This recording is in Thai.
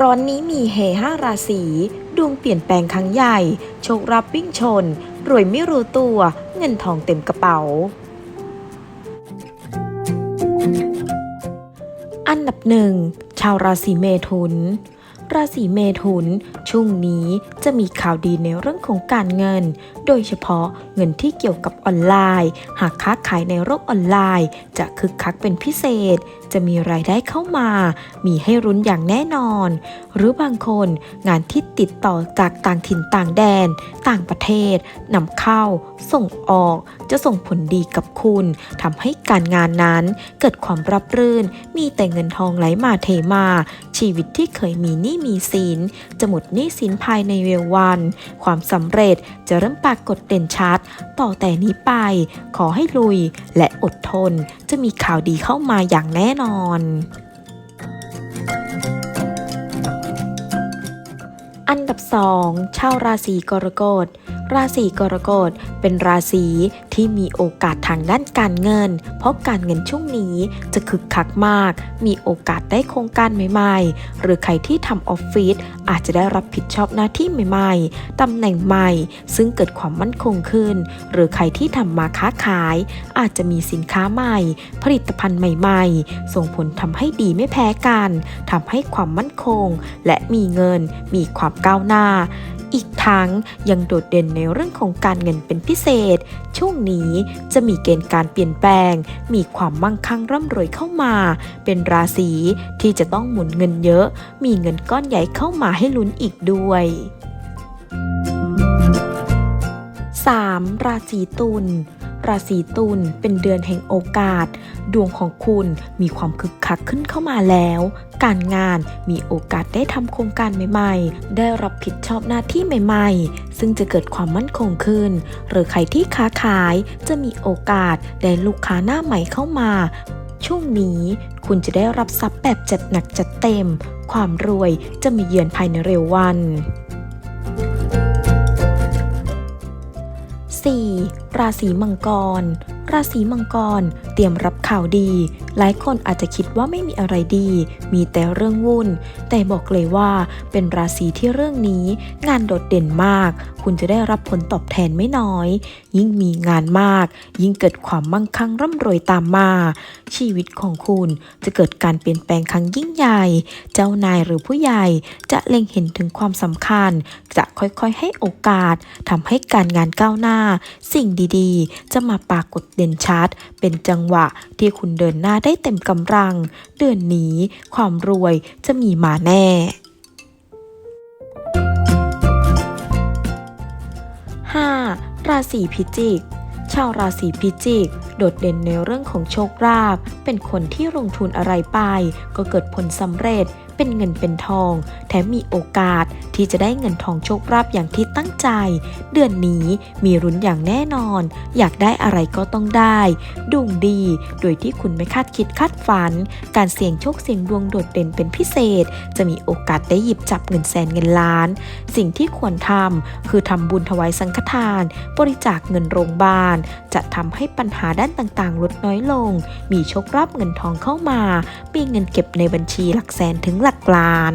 ร้อนนี้มีเฮห้าราศีดวงเปลี่ยนแปลงครั้งใหญ่ โชครับวิ่งชน รวยไม่รู้ตัว เงินทองเต็มกระเป๋า อันดับหนึ่งชาวราศีเมถุน ราศีเมถุน ช่วงนี้จะมีข่าวดีในเรื่องของการเงิน โดยเฉพาะเงินที่เกี่ยวกับออนไลน์ หากค้าขายในโลกออนไลน์ จะคึกคักเป็นพิเศษ จะมีรายได้เข้ามา มีให้รุ้นอย่างแน่นอน หรือบางคนงานที่ติดต่อจากต่างถิ่นต่างแดน ต่างประเทศนำเข้า ส่งออก จะส่งผลดีกับคุณทำให้การงานนั้นเกิดความรับรื่น มีแต่เงินทองไหลมาเทมา ชีวิตที่เคยมีนี้มีสินจะหมดหนี้สินภายในเร็ววัน ความสำเร็จจะเริ่มปรากฏเด่นชัด ต่อแต่นี้ไป ขอให้ลุยและอดทน จะมีข่าวดีเข้ามาอย่างแน่นอนอันดับ 2 ชาวราศีกรกฎ ราศีกรกฎเป็นราศีที่มีโอกาสทางด้านการเงิน เพราะการเงินช่วงนี้จะคึกคักมาก มีโอกาสได้โครงการใหม่ ๆ หรือใครที่ทำออฟฟิศอาจจะได้รับผิดชอบหน้าที่ใหม่ๆตำแหน่งใหม่ ซึ่งเกิดความมั่นคงขึ้น หรือใครที่ทำมาค้าขาย อาจจะมีสินค้าใหม่ ผลิตภัณฑ์ใหม่ๆ ส่งผลทำให้ดีไม่แพ้กันทำให้ความมั่นคง และมีเงินมีความก้าวหน้าอีกทั้งยังโดดเด่นในเรื่องของการเงินเป็นพิเศษ ช่วงนี้จะมีเกณฑ์การเปลี่ยนแปลง มีความมั่งคั่งร่ำรวยเข้ามา เป็นราศีที่จะต้องหมุนเงินเยอะ มีเงินก้อนใหญ่เข้ามาให้ลุ้นอีกด้วย 3. ราศีตุล ราศีตุลเป็นเดือนแห่งโอกาส ดวงของคุณมีความคึกคักขึ้นเข้ามาแล้ว การงานมีโอกาสได้ทำโครงการใหม่ ๆ ได้รับผิดชอบหน้าที่ใหม่ ๆ ซึ่งจะเกิดความมั่นคงขึ้น หรือใครที่ค้าขายจะมีโอกาสได้ลูกค้าหน้าใหม่เข้ามาช่วงนี้คุณจะได้รับทรัพย์แบบจัดหนักจัดเต็ม ความรวยจะมีเยือนภายในเร็ววัน 4. ราศีมังกรราศีมังกร เตรียมรับข่าวดี หลายคนอาจจะคิดว่าไม่มีอะไรดี มีแต่เรื่องวุ่น แต่บอกเลยว่าเป็นราศีที่เรื่องนี้ งานโดดเด่นมาก คุณจะได้รับผลตอบแทนไม่น้อย ยิ่งมีงานมาก ยิ่งเกิดความมั่งคั่งร่ำรวยตามมา ชีวิตของคุณจะเกิดการเปลี่ยนแปลงครั้งยิ่งใหญ่ เจ้านายหรือผู้ใหญ่จะเล็งเห็นถึงความสำคัญ จะค่อยๆให้โอกาสทำให้การงานก้าวหน้า สิ่งดีๆ จะมาปรากฏเด่นชัด เป็นจังหวะที่คุณเดินหน้าได้เต็มกำลัง เดือนนี้ความรวยจะมีมาแน่ 5. ราศีพิจิกชาวราศีพิจิก โดดเด่นในเรื่องของโชคลาภ เป็นคนที่ลงทุนอะไรไป ก็เกิดผลสำเร็จ เป็นเงินเป็นทอง แถมมีโอกาสที่จะได้เงินทองโชคลาภอย่างที่ตั้งใจ เดือนนี้มีรุ้นอย่างแน่นอน อยากได้อะไรก็ต้องได้ ดวงดี โดยที่คุณไม่คาดคิดคาดฝัน การเสี่ยงโชคเสี่ยงดวงโดดเด่นเป็นพิเศษ จะมีโอกาสได้หยิบจับเงินแสนเงินล้าน สิ่งที่ควรทำคือทำบุญถวายสังฆทาน บริจาคเงินโรงพยาบาล จะทำให้ปัญหาด้านต่างๆ ลดน้อยลง มีโชคลาภเงินทองเข้ามา มีเงินเก็บในบัญชีหลักแสนถึงหลักล้าน